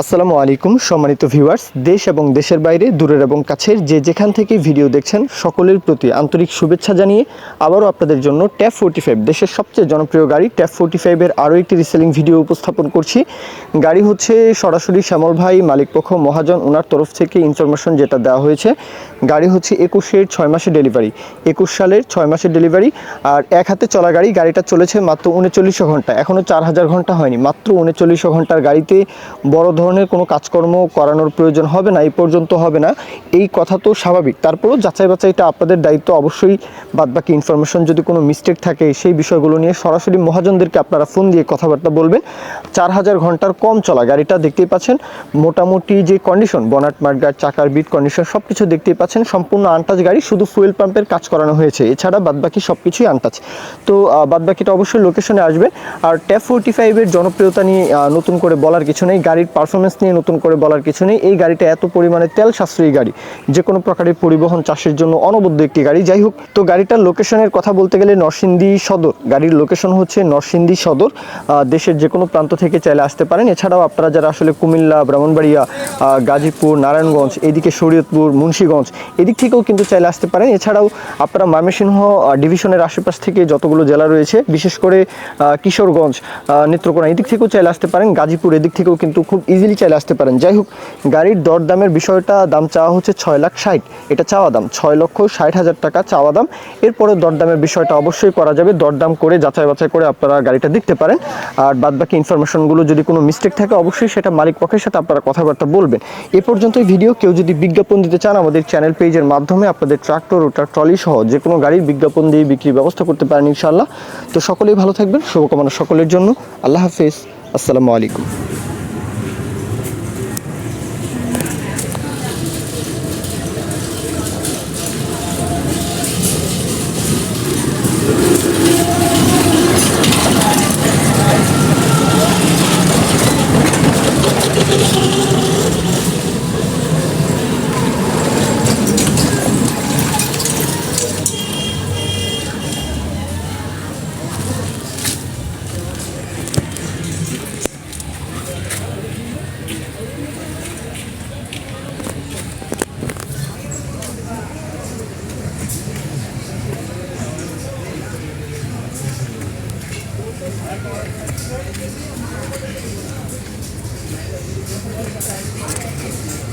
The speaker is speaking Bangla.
আসসালামু আলাইকুম, সম্মানিত ভিউয়ার্স, দেশ এবং দেশের বাইরে, দূরের এবং কাছের যে যেখান থেকে ভিডিও দেখছেন, সকলের প্রতি আন্তরিক শুভেচ্ছা জানিয়ে আবারও আপনাদের জন্য ট্যাপ ফোর্টি ফাইভ দেশের সবচেয়ে জনপ্রিয় গাড়ি ট্যাপ ফোর্টি ফাইভের আরও একটি রিসেলিং ভিডিও উপস্থাপন করছি। গাড়ি হচ্ছে সরাসরি শ্যামল ভাই মালিকপক্ষ মহাজন ওনার তরফ থেকে ইনফরমেশন যেটা দেওয়া হয়েছে। গাড়ি হচ্ছে একুশের ছয় মাসের ডেলিভারি একুশ সালের ছয় মাসের ডেলিভারি আর এক হাতে চলা গাড়ি, গাড়িটা চলেছে মাত্র উনচল্লিশশো ঘণ্টা এখনও চার হাজার ঘণ্টা হয়নি, মাত্র উনচল্লিশশো ঘণ্টার গাড়িতে বড় কোনো কাজকর্ম করানোর প্রয়োজন হবে না, এই পর্যন্ত হবে না। এই কথা তো স্বাভাবিক। তারপরেও যাচাই বাছাইটা আপনাদের দায়িত্ব। অবশ্যই বাদবাকি ইনফরমেশন যদি কোনো মিস্টেক থাকে, সেই বিষয়গুলো নিয়ে সরাসরি মহাজনদেরকে আপনারা ফোন দিয়ে কথাবার্তা বলবেন। চার হাজার ঘণ্টার কম চলা গাড়িটা দেখতেই পাচ্ছেন। মোটামুটি যে কন্ডিশন বনাট মার্গার চাকার বিট কন্ডিশন সব কিছু দেখতেই পাচ্ছেন। সম্পূর্ণ আনটাচ গাড়ি, শুধু ফুয়েল পাম্পের কাজ করানো হয়েছে। এছাড়া বাদবাকি সব কিছুই আনটাচ তো বাদবাকিটা অবশ্যই লোকেশনে আসবে আর ট্যাপ ফোর্টি ফাইভের জনপ্রিয়তা নিয়ে নতুন করে বলার কিছু নেই। গাড়ির পারফরমেন্স নিয়ে নতুন করে বলার কিছু নেই। এই গাড়িটা এত পরিমাণে তেল সাশ্রয়ী গাড়ি। যে কোনো প্রকারের পরিবহন চাষের জন্য অনবদ্য একটি গাড়ি। যাই হোক, তো গাড়িটার লোকেশনের কথা বলতে গেলে নরসিংদী সদর। গাড়ির লোকেশন হচ্ছে নরসিংদী সদর। দেশের যে কোনো প্রান্ত থেকে চাইলে আসতে পারেন। এছাড়াও আপনারা যারা আসলে কুমিল্লা, ব্রাহ্মণবাড়িয়া গাজীপুর, নারায়ণগঞ্জ, এদিকে শরীয়তপুর, মুন্সীগঞ্জ, এদিক থেকেও কিন্তু চাইলে আসতে পারেন। এছাড়াও আপনারা ময়মনসিংহ ডিভিশনের আশেপাশ থেকে যতগুলো জেলা রয়েছে, বিশেষ করে কিশোরগঞ্জ নেত্রকোনা, এদিক থেকেও চাইলে আসতে পারেন। গাজীপুর, এদিক থেকেও কিন্তু খুব ইজিলি চাইলে আসতে পারেন। যাই হোক, গাড়ির দরদামের বিষয়টা দাম চাওয়া হচ্ছে ছয় লাখ ষাট। এটা চাওয়া দাম, ছয় লক্ষ ষাট হাজার টাকা চাওয়া দাম। এরপরে দরদামের বিষয়টা অবশ্যই করা যাবে। দরদাম করে, যাচাই বাছাই করে আপনারা গাড়িটা দেখতে পারেন। আর বাদবাকি ইনফরমেশনগুলো যদি কোনো মিস্টেক থাকে, অবশ্যই সেটা মালিক পক্ষের সাথে আপনারা কথাবার্তা বলবেন। এ পর্যন্ত ভিডিও কেউ যদি বিজ্ঞাপন দিতে চান, আমাদের চ্যানেল পেজের মাধ্যমে আপনাদের ট্রাক্টর ওটার ট্রলি সহ যে কোনো গাড়ির বিজ্ঞাপন দিয়ে বিক্রির ব্যবস্থা করতে পারেন ইনশাল্লাহ তো সকলেই ভালো থাকবেন। শুভকামনা সকলের জন্য। আল্লাহ হাফেজ। আসসালামু আলাইকুম। Thank you.